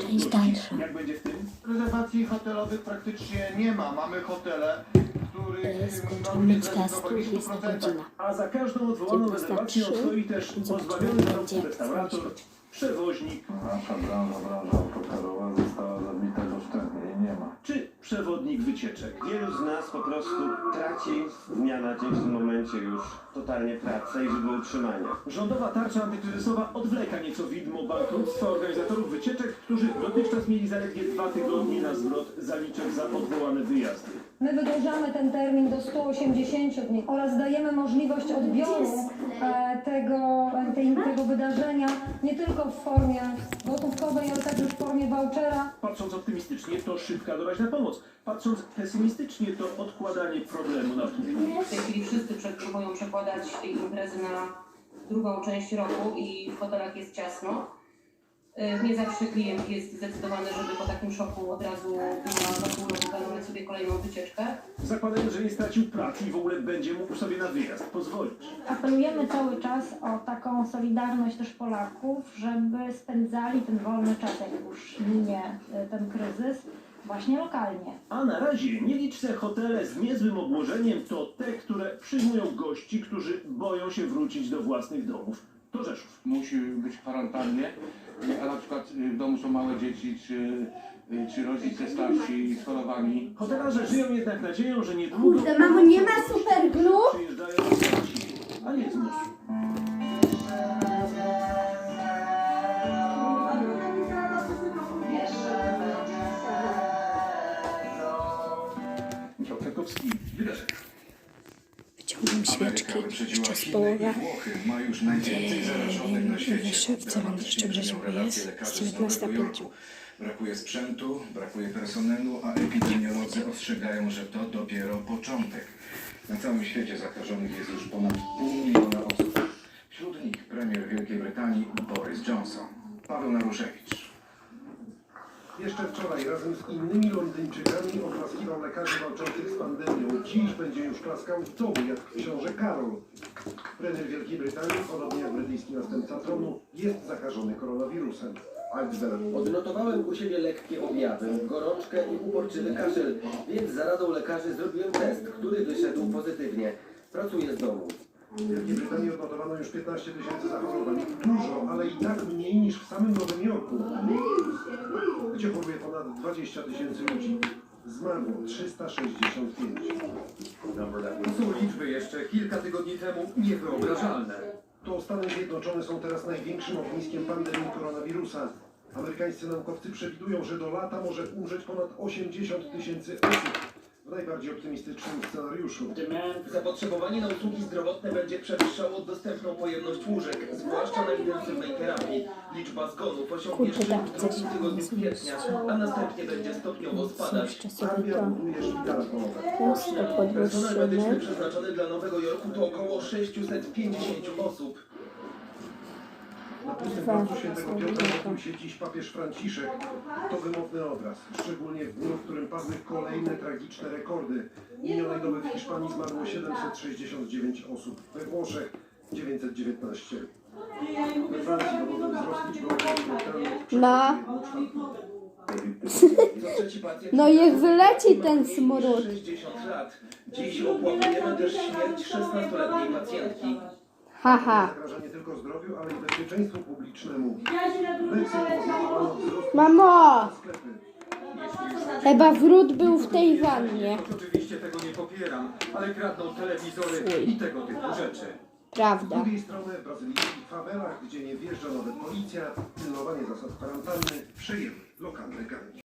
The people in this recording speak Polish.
Część dalsza. Jak będzie w tym? Rezerwacji hotelowych praktycznie nie ma. Mamy hotele, których skończymy mieć użyć testu, w jest 100%. godzina. A za każdą odwołaną Gdzie rezerwację wystarczy, stoi też pozbawiony zarobku będzie restaurator, przewoźnik Nasza branża, branża autokarowa wycieczek. Wielu z nas po prostu traci z dnia na dzień w tym momencie już totalnie pracę i źródło utrzymania. Rządowa tarcza antykryzysowa odwleka nieco widmo bankructwa organizatorów wycieczek, którzy dotychczas mieli zaledwie dwa tygodnie na zwrot zaliczek za odwołane wyjazdy. My wydłużamy ten termin do 180 dni oraz dajemy możliwość odbioru e, wydarzenia nie tylko w formie gotówkowej, ale także w formie vouchera. Patrząc optymistycznie, to szybka doraźna pomoc. Patrząc pesymistycznie, to odkładanie problemu na później. W tej chwili wszyscy próbują przekładać imprezy na drugą część roku i w hotelach jest ciasno. Y, Nie zawsze klient jest zdecydowany, żeby po takim szoku od razu na pół roku planować sobie kolejną wycieczkę. Zakładając, że nie stracił pracy i w ogóle będzie mógł sobie na wyjazd pozwolić. apelujemy cały czas o taką solidarność też Polaków, żeby spędzali ten wolny czas, jak już minie y, ten kryzys, właśnie lokalnie. A na razie nieliczne hotele z niezłym obłożeniem to te, które przyjmują gości, którzy boją się wrócić do własnych domów. Rzeszów. musi być w kwarantannie, a na przykład y, w domu są małe dzieci, czy, czy rodzice starsi, schorowani. Hotelarze żyją jednak nadzieją, że niedługo... Kurde, mamo, nie ma superglu? Świeczki, jeszcze z połowa. Świecie. Wyszywce będę jeszcze Grzesiu jest, z 19.05. Brakuje sprzętu, brakuje personelu, a epidemiolodzy ostrzegają, że to dopiero początek. Na całym świecie zakażonych jest już ponad pół miliona osób. Wśród nich premier Wielkiej Brytanii Boris Johnson. Paweł Naruszewicz. Jeszcze wczoraj razem z innymi Londyńczykami oklaskiwał lekarzy walczących z pandemią. Dziś będzie już klaskał w domu, jak książę Karol. Premier Wielkiej Brytanii, podobnie jak brytyjski następca tronu, jest zakażony koronawirusem. Odnotowałem u siebie lekkie objawy, gorączkę i uporczywy kaszel, więc za radą lekarzy zrobiłem test, który wyszedł pozytywnie. Pracuję z domu. W Brytanii odnotowano już 15 tysięcy zachorowań. Dużo, ale i tak mniej niż w samym Nowym Jorku, gdzie choruje ponad 20 tysięcy ludzi. Zmarło 365. To są liczby jeszcze kilka tygodni temu niewyobrażalne. To Stany Zjednoczone są teraz największym ogniskiem pandemii koronawirusa. Amerykańscy naukowcy przewidują, że do lata może umrzeć ponad 80 tysięcy osób. W najbardziej optymistycznym scenariuszu. Zapotrzebowanie na usługi zdrowotne będzie przewyższało dostępną pojemność łóżek, zwłaszcza na intensywnej terapii. Liczba zgonów osiągnie Kurde, szczyt tak, w drugim coś tygodniu kwietnia, a następnie będzie stopniowo spadać. Jeszcze sobie Armia to buduje szpitale polowe. prosto Personel medyczny podwyższymy. przeznaczony dla Nowego Jorku to około 650 osób. Placu Świętego Piotra modlił się dziś papież Franciszek. To wymowny obraz, szczególnie w dniu, w którym padły kolejne tragiczne rekordy. Minionej doby w Hiszpanii zmarło 769 osób, we Włoszech 919. We Francji dowodem wzrost liczby No. No niech wyleci ten smród. 60 lat. Dziś opłakujemy też śmierć 16-letniej pacjentki. Haha. zagraża nie tylko zdrowiu, ale i bezpieczeństwu publicznemu. Wzrost Mamo! sklepy. Chyba wrót był w tej wannie. Oczywiście tego nie popieram, ale kradną telewizory i tego typu rzeczy. Z Prawda. drugiej strony w brazylijskich fawelach, gdzie nie wjeżdża nawet policja, pilnowanie zasad kwarantanny przejęły lokalne gangi.